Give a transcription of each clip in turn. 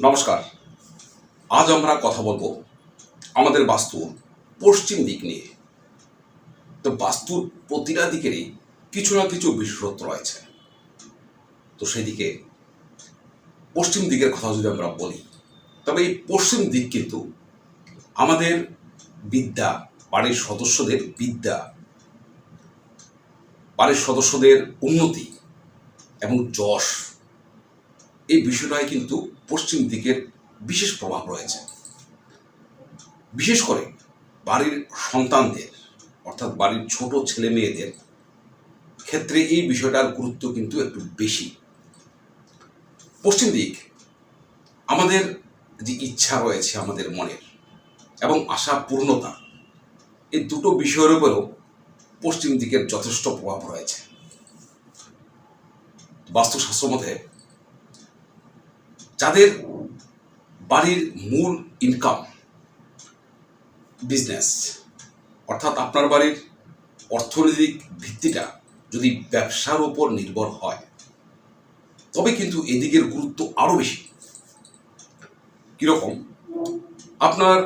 নমস্কার। আজ আমরা কথা বলব আমাদের বাস্তু পশ্চিম দিক নিয়ে। তো বাস্তুর প্রতিটা দিকেরই কিছু না কিছু বিশেষত্ব রয়েছে। তো সেদিকে পশ্চিম দিকের কথা যদি আমরা বলি, তবে এই পশ্চিম দিক কিন্তু আমাদের বিদ্যা, বাড়ির সদস্যদের বিদ্যা, বাড়ির সদস্যদের উন্নতি এবং যশ এই বিষয়টায় কিন্তু পশ্চিম দিকের বিশেষ প্রভাব রয়েছে। বিশেষ করে বাড়ির সন্তানদের, অর্থাৎ বাড়ির ছোট ছেলে মেয়েদের ক্ষেত্রে এই বিষয়টার গুরুত্ব কিন্তু একটু বেশি। পশ্চিম দিক, আমাদের যে ইচ্ছা রয়েছে আমাদের মনের এবং আশা পূর্ণতা, এই দুটো বিষয়ের উপরেও পশ্চিম দিকের যথেষ্ট প্রভাব রয়েছে। বাস্তুশাস্ত্র মতে যাদের বাড়ির মূল ইনকাম বিজনেস অর্থাৎ আপনার বাড়ির অর্থনৈতিক ভিত্তিটা যদি ব্যবসার উপর নির্ভর হয়, তবে কিন্তু এদিকের গুরুত্ব আরও বেশি। কীরকম? আপনার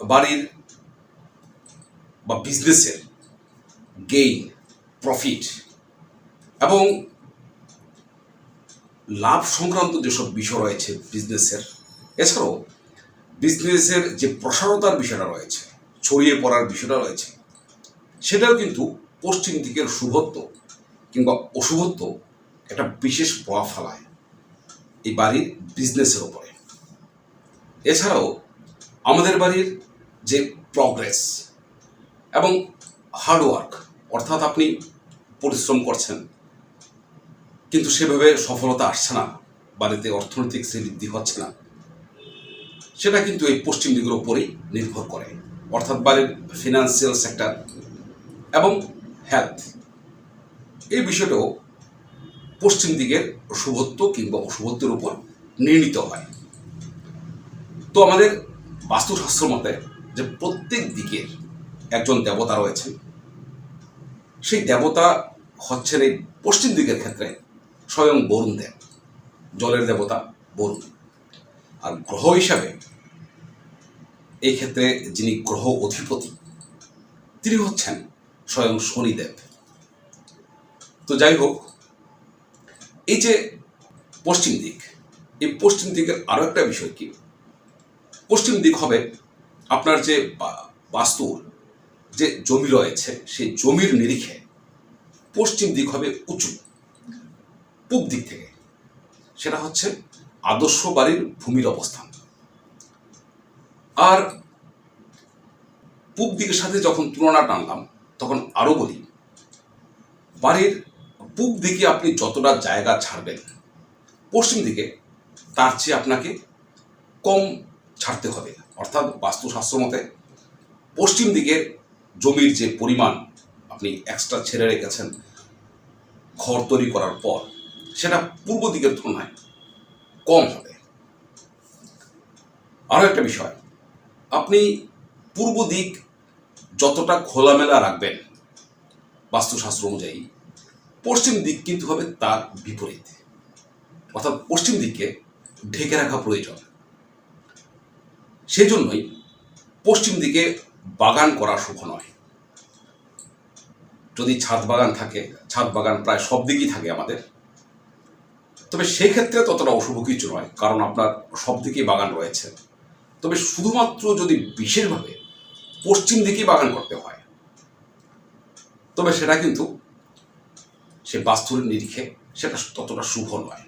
বাড়ির বা বিজনেসের গেইন প্রফিট এবং লাভ সংক্রান্ত যেসব বিষয় রয়েছে বিজনেসের এছাড়াও বিজনেসের যে প্রসারতার বিষয়টা রয়েছে, ছড়িয়ে পড়ার বিষয়টা রয়েছে, সেটাও কিন্তু পশ্চিম দিকের শুভত্ব কিংবা অশুভত্ব একটা বিশেষ প্রভাব ফেলায় এই বাড়ির বিজনেসের ওপরে এছাড়াও আমাদের বাড়ির যে প্রগ্রেস এবং হার্ডওয়ার্ক অর্থাৎ আপনি পরিশ্রম করছেন কিন্তু সেভাবে সফলতা আসছে না। বাড়িতে অর্থনৈতিক শ্রীবৃদ্ধি হচ্ছে না। সেটা কিন্তু এই পশ্চিম দিকের উপরেই নির্ভর করে। অর্থাৎ বাড়ির ফিনান্সিয়াল সেক্টর এবং হেলথ এই বিষয়টাও পশ্চিম দিকের শুভত্ব কিংবা অশুভত্বের উপর নির্ণীত হয়। তো আমাদের বাস্তুশাস্ত্র মতে যে প্রত্যেক দিকের একজন দেবতা রয়েছে সেই দেবতা হচ্ছেন এই পশ্চিম দিকের ক্ষেত্রে স্বয়ং বরুণ দেব, জলের দেবতা বরুণ। আর গ্রহ হিসাবে এই ক্ষেত্রে যিনি গ্রহ অধিপতি, তিনি হচ্ছেন স্বয়ং শনিদেব। তো যাই হোক, এই যে পশ্চিম দিক, এই পশ্চিম দিকের আরও একটা বিষয় কি? পশ্চিম দিক হবে আপনার যে বাস্তুর যে জমি রয়েছে, সেই জমির নিরিখে পশ্চিম দিক হবে উঁচু। পূব দিক থেকে। সেটা হচ্ছে আদর্শ বাড়ির ভূমির অবস্থান। আর পূব দিকের সাথে যখন তুলনা টানলাম, তখন আরও বলি, বাড়ির পূব দিকে আপনি যতটা জায়গা ছাড়বেন, পশ্চিম দিকে তার চেয়ে আপনাকে কম ছাড়তে হবে। অর্থাৎ বাস্তুশাস্ত্র মতে, পশ্চিম দিকের জমির যে পরিমাণ আপনি এক্সট্রা ছেড়ে রেখেছেন, ঘর তৈরি করার পর সেটা পূর্ব দিকের তুলনায় কম হবে। আরও একটা বিষয়, আপনি পূর্ব দিক যতটা খোলামেলা রাখবেন বাস্তুশাস্ত্র অনুযায়ী, পশ্চিম দিক কিন্তু হবে তার বিপরীত। অর্থাৎ পশ্চিম দিককে ঢেকে রাখা প্রয়োজন। সেই জন্যই পশ্চিম দিকে বাগান করা শুভ নয়। যদি ছাদ বাগান থাকে, ছাদ বাগান প্রায় সব দিকেই থাকে আমাদের তবে সেই ক্ষেত্রে ততটা অশুভ কিছু নয়, কারণ আপনার সব দিকেই বাগান রয়েছে। তবে শুধুমাত্র যদি বিশেষভাবে পশ্চিম দিকেই বাগান করতে হয়, তবে সেটা কিন্তু সে বাস্তুর নিরিখে সেটা ততটা শুভ নয়।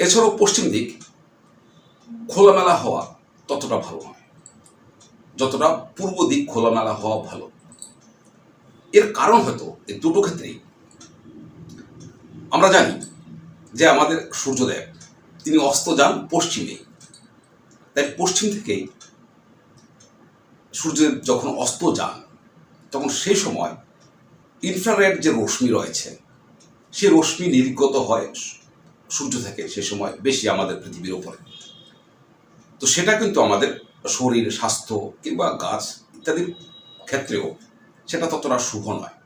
এছাড়াও পশ্চিম দিক খোলামেলা হওয়া ততটা ভালো নয়। যতটা পূর্ব দিক খোলামেলা হওয়া ভালো। এর কারণ হয়তো এই দুটো ক্ষেত্রেই আমরা জানি যে আমাদের সূর্যদেব তিনি অস্ত যান পশ্চিমে। তাই পশ্চিম থেকেই সূর্যদেব যখন অস্ত যান, তখন সেই সময় ইনফ্রারেড যে রশ্মি রয়েছে, সে রশ্মি নির্গত হয় সূর্য থেকে সে সময় বেশি আমাদের পৃথিবীর ওপরে। তো সেটা কিন্তু আমাদের শরীর, স্বাস্থ্য কিংবা গাছ ইত্যাদির ক্ষেত্রেও সেটা ততটা শুভ নয়।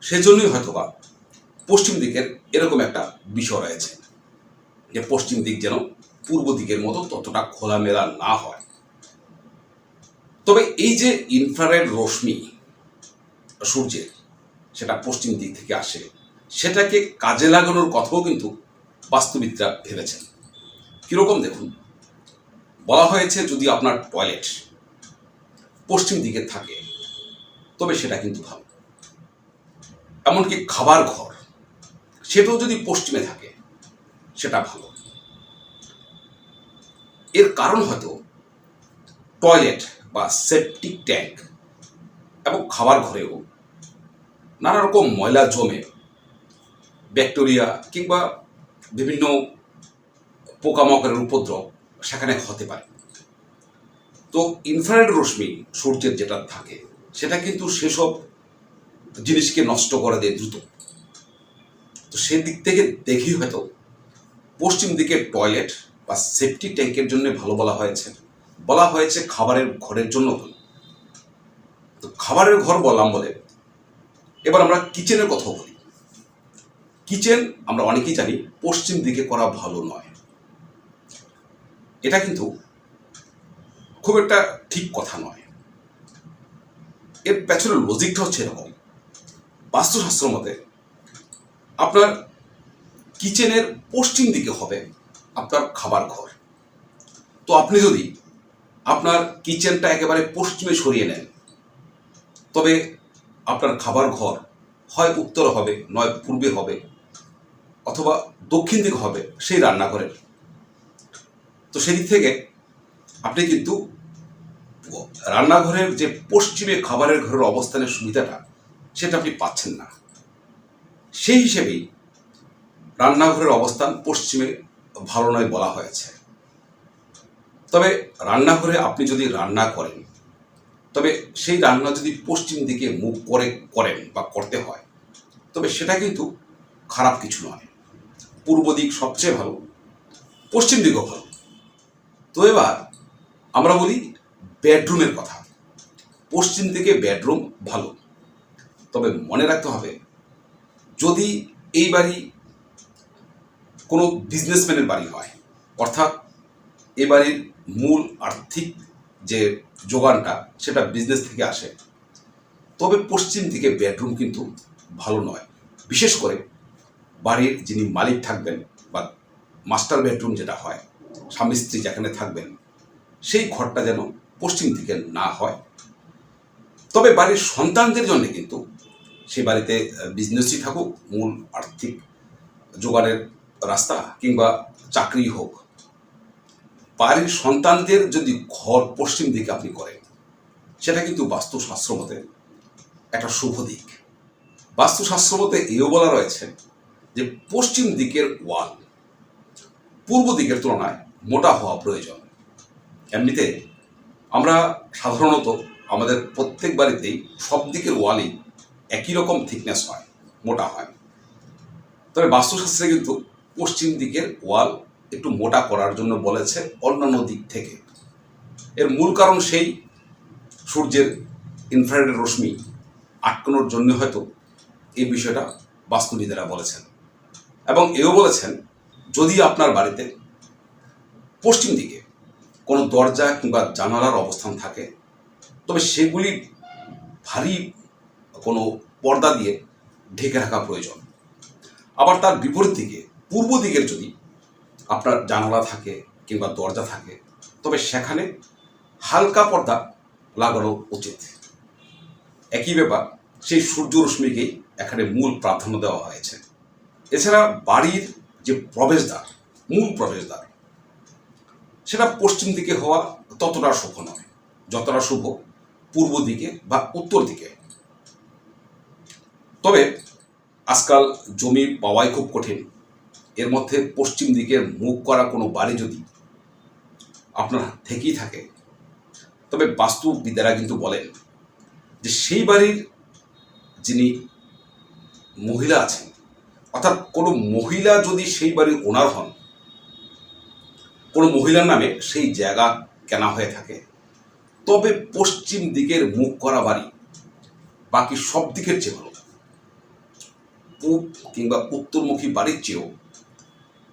সেজন্যই হয়তোবা পশ্চিম দিকের এরকম একটা বিষয় রয়েছে। যে পশ্চিম দিক যেন পূর্ব দিকের মতো ততটা খোলামেলা না হয়। তবে এই যে ইনফ্রারেড রশ্মি সূর্যের, সেটা পশ্চিম দিক থেকে আসে, সেটাকে কাজে লাগানোর কথাও কিন্তু বাস্তুবিদরা ভেবেছেন। কীরকম দেখুন? বলা হয়েছে যদি আপনার টয়লেট পশ্চিম দিকে থাকে, তবে সেটা কিন্তু ভালো। এমনকি খাবার ঘর সেটাও যদি পশ্চিমে থাকে, সেটা ভালো। এর কারণ হয়তো টয়লেট বা সেপটিক ট্যাঙ্ক এবং খাবার ঘরেও নানা রকম ময়লা জমে ব্যাকটেরিয়া কিংবা বিভিন্ন পোকামাকড়ের উপদ্রব সেখানে হতে পারে। তো ইনফ্রারেড রশ্মি সূর্যের যেটা থাকে, সেটা কিন্তু সেসব জিনিসকে নষ্ট করে দেয় দ্রুত। তো সেদিক থেকে দেখি হয়তো পশ্চিম দিকে টয়লেট বা সেফটি ট্যাঙ্কের জন্য ভালো বলা হয়েছে। বলা হয়েছে খাবারের ঘরের জন্য ভালো তো খাবারের ঘর বললাম বলে। এবার আমরা কিচেনের কথাও বলি। কিচেন আমরা অনেকেই জানি পশ্চিম দিকে করা ভালো নয়। এটা কিন্তু খুব একটা ঠিক কথা নয়। এর পেছনে লজিকটা হচ্ছে এরকম। বাস্তুশাস্ত্র মতে আপনার কিচেনের পশ্চিম দিকে হবে আপনার খাবার ঘর। তো আপনি যদি আপনার কিচেনটা একেবারে পশ্চিমে সরিয়ে নেন, তবে আপনার খাবার ঘর হয় উত্তর হবে, নয় পূর্বে হবে, অথবা দক্ষিণ দিকে হবে সেই রান্নাঘরের। তো সেদিক থেকে আপনি কিন্তু রান্নাঘরের যে পশ্চিমে খাবারের ঘরের অবস্থানের সুবিধাটা, সেটা আপনি পাচ্ছেন না। সেই হিসেবেই রান্নাঘরের অবস্থান পশ্চিমে ভালো নয় বলা হয়েছে। তবে রান্নাঘরে আপনি যদি রান্না করেন, তবে সেই রান্না যদি পশ্চিম দিকে মুখ করে করেন বা করতে হয়, তবে সেটা কিন্তু খারাপ কিছু নয়। পূর্ব দিক সবচেয়ে ভালো, পশ্চিম দিকও ভালো। তো এবার আমরা বলি বেডরুমের কথা। পশ্চিম দিকে বেডরুম ভালো, তবে মনে রাখতে হবে যদি এই বাড়ি কোনো বিজনেসম্যানের বাড়ি হয়, অর্থাৎ এ বাড়ির মূল আর্থিক যে যোগানটা, সেটা বিজনেস থেকে আসে, তবে পশ্চিম দিকে বেডরুম কিন্তু ভালো নয়। বিশেষ করে বাড়ির যিনি মালিক থাকবেন বা মাস্টার বেডরুম যেটা হয়, স্বামী স্ত্রী যেখানে থাকবেন, সেই ঘরটা যেন পশ্চিম দিকে না হয়। তবে বাড়ির সন্তানদের জন্য কিন্তু সেই বাড়িতে বিজনেসই থাকুক, মূল আর্থিক জোগাড়ের রাস্তা কিংবা চাকরি হোক বাড়ির সন্তানদের যদি ঘর পশ্চিম দিকে আপনি করেন, সেটা কিন্তু বাস্তুশাস্ত্র মতে একটা শুভ দিক। বাস্তুশাস্ত্র মতে এও বলা রয়েছে যে, পশ্চিম দিকের ওয়াল পূর্ব দিকের তুলনায় মোটা হওয়া প্রয়োজন। এমনিতে আমরা সাধারণত আমাদের প্রত্যেক বাড়িতেই সব দিকের ওয়ালই একই রকম থিকনেস হয়, মোটা হয়। তবে বাস্তুশাস্ত্রে কিন্তু পশ্চিম দিকের ওয়াল একটু মোটা করার জন্য বলেছে অন্যান্য দিক থেকে। এর মূল কারণ সেই সূর্যের ইনফ্রারেড রশ্মি আটকানোর জন্য হয়তো এই বিষয়টা বাস্তুবিদেরা বলেছেন। এবং এও বলেছেন, যদি আপনার বাড়িতে পশ্চিম দিকে কোনো দরজা কিংবা জানালার অবস্থান থাকে, তবে সেগুলি ভারী কোনো পর্দা দিয়ে ঢেকে রাখা প্রয়োজন। আবার তার বিপরীত দিকে, পূর্ব দিকের যদি আপনার জানালা থাকে কিংবা দরজা থাকে, তবে সেখানে হালকা পর্দা লাগানো উচিত। একই ব্যাপার, সেই সূর্য রশ্মিকেই এখানে মূল প্রাধান্য দেওয়া হয়েছে। এছাড়া বাড়ির যে প্রবেশদ্বার, মূল প্রবেশদ্বার, সেটা পশ্চিম দিকে হওয়া ততটা শুভ নয়, যতটা শুভ পূর্ব দিকে বা উত্তর দিকে। তবে আজকাল জমি পাওয়াই খুব কঠিন। এর মধ্যে পশ্চিম দিকের মুখ করা কোনো বাড়ি যদি আপনার থেকেই থাকে, তবে বাস্তুবিদ্যারা কিন্তু বলেন যে সেই বাড়ির যিনি মহিলা আছেন, অর্থাৎ কোনো মহিলা যদি সেই বাড়ির ওনার হন, কোনো মহিলার নামে সেই জায়গা কেনা হয়ে থাকে, তবে পশ্চিম দিকের মুখ করা বাড়ি বাকি সব দিকের চেয়ে ভালো। পূব কিংবা উত্তরমুখী বাড়ির চেয়েও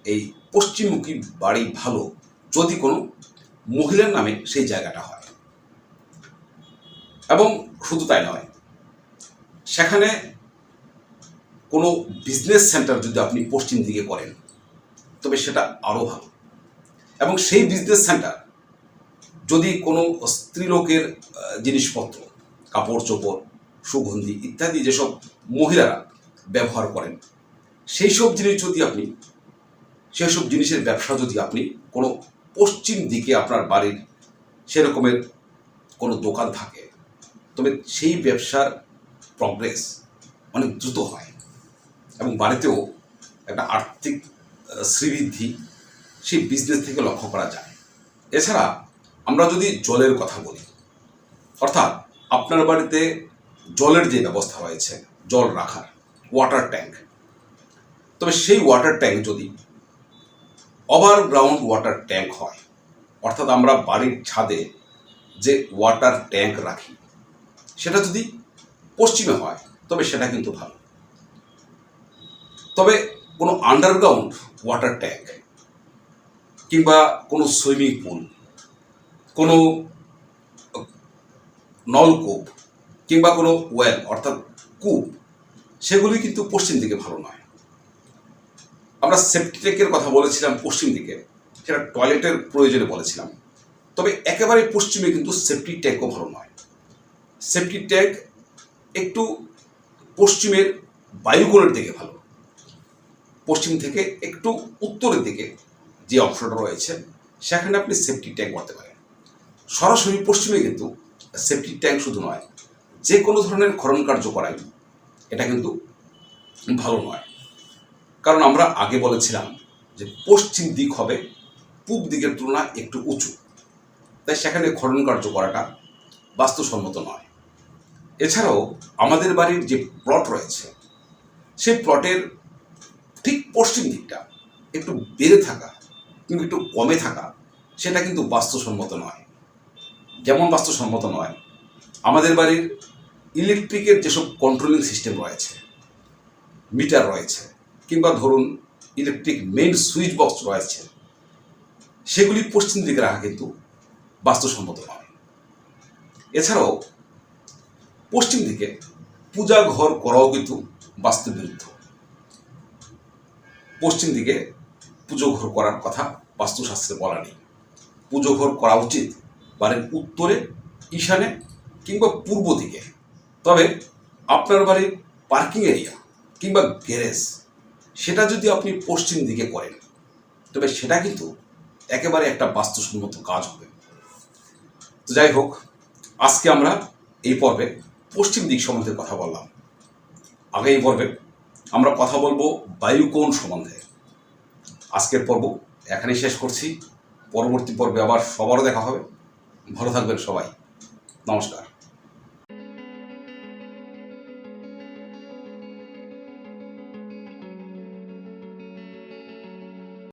এই পশ্চিমমুখী বাড়ি ভালো যদি কোনো মহিলার নামে সেই জায়গাটা হয়। এবং শুধু তাই নয়, সেখানে কোনো বিজনেস সেন্টার যদি আপনি পশ্চিম দিকে করেন, তবে সেটা আরও ভালো। এবং সেই বিজনেস সেন্টার যদি কোনো স্ত্রীলোকের জিনিসপত্র, কাপড় চোপড়, সুগন্ধি ইত্যাদি যেসব মহিলারা ব্যবহার করেন। সেই সব জিনিস যদি আপনি সেই সব জিনিসের ব্যবসা যদি আপনি কোনো পশ্চিম দিকে আপনার বাড়ির সেরকমের কোনো দোকান থাকে, তবে সেই ব্যবসার প্রগ্রেস অনেক দ্রুত হয় এবং বাড়িতেও একটা আর্থিক শ্রীবৃদ্ধি সেই বিজনেস থেকে লক্ষ্য করা যায়। এছাড়া আমরা যদি জলের কথা বলি, অর্থাৎ আপনার বাড়িতে জলের যে ব্যবস্থা রয়েছে, জল রাখার ওয়াটার ট্যাঙ্ক তবে সেই ওয়াটার ট্যাঙ্ক যদি ওভারগ্রাউন্ড ওয়াটার ট্যাঙ্ক হয়, অর্থাৎ আমরা বাড়ির ছাদে যে ওয়াটার ট্যাঙ্ক রাখি, সেটা যদি পশ্চিমে হয়, তবে সেটা কিন্তু ভালো। তবে কোনো আন্ডারগ্রাউন্ড ওয়াটার ট্যাঙ্ক কিংবা কোনো সুইমিং পুল কোনো নলকূপ কিংবা কোনো ওয়েল অর্থাৎ কূপ সেগুলি কিন্তু পশ্চিম দিকে ভালো নয়। আমরা সেফটি ট্যাঙ্কের কথা বলেছিলাম পশ্চিম দিকে, সেটা টয়লেটের প্রয়োজনে বলেছিলাম। তবে একেবারে পশ্চিমে কিন্তু সেফটি ট্যাঙ্কও ভালো নয়। সেফটি ট্যাঙ্ক একটু পশ্চিমের বায়ুকোণের দিকে ভালো। পশ্চিম থেকে একটু উত্তরের দিকে যে অংশটা রয়েছে, সেখানে আপনি সেফটি ট্যাঙ্ক করতে পারেন। সরাসরি পশ্চিমে কিন্তু সেফটি ট্যাঙ্ক শুধু নয়, যে কোনো ধরনের খনন কার্য করাই এটা কিন্তু ভালো নয়। কারণ আমরা আগে বলেছিলাম যে পশ্চিম দিক হবে, পূব দিকের তুলনায় একটু উঁচু। তাই সেখানে খনন কার্য করাটা বাস্তুসম্মত নয়। এছাড়াও আমাদের বাড়ির যে প্লট রয়েছে, সেই প্লটের ঠিক পশ্চিম দিকটা একটু বেড়ে থাকা কিন্তু একটু কমে থাকা, সেটা কিন্তু বাস্তুসম্মত নয়। যেমন বাস্তুসম্মত নয়, আমাদের বাড়ির ইলেকট্রিকের যেসব কন্ট্রোলিং সিস্টেম রয়েছে মিটার রয়েছে, কিংবা ধরুন ইলেকট্রিক মেইন সুইচ বক্স রয়েছে, সেগুলি পশ্চিম দিকে রাখা কিন্তু বাস্তুসম্মত নয়। এছাড়াও পশ্চিম দিকে পূজা ঘর করাও কিন্তু বাস্তুবিরুদ্ধ। পশ্চিম দিকে পুজো ঘর করার কথা বাস্তুশাস্ত্রে বলা নেই। পুজো ঘর করা উচিত বাড়ির উত্তরে, ঈশানে কিংবা পূর্ব দিকে। তবে আপনার বাড়ির পার্কিং এরিয়া কিংবা গ্যারেজ সেটা যদি আপনি পশ্চিম দিকে করেন, তবে সেটা কিন্তু একেবারে একটা বাস্তুসম্মত কাজ হবে। তো যাই হোক, আজকে আমরা এই পর্বে পশ্চিম দিক সম্বন্ধে কথা বললাম। আগে এই পর্বে আমরা কথা বলব বায়ুকোণ সম্বন্ধে। আজকের পর্ব এখানেই শেষ করছি। পরবর্তী পর্বে আবার সবারও দেখা হবে। ভালো থাকবেন সবাই। নমস্কার।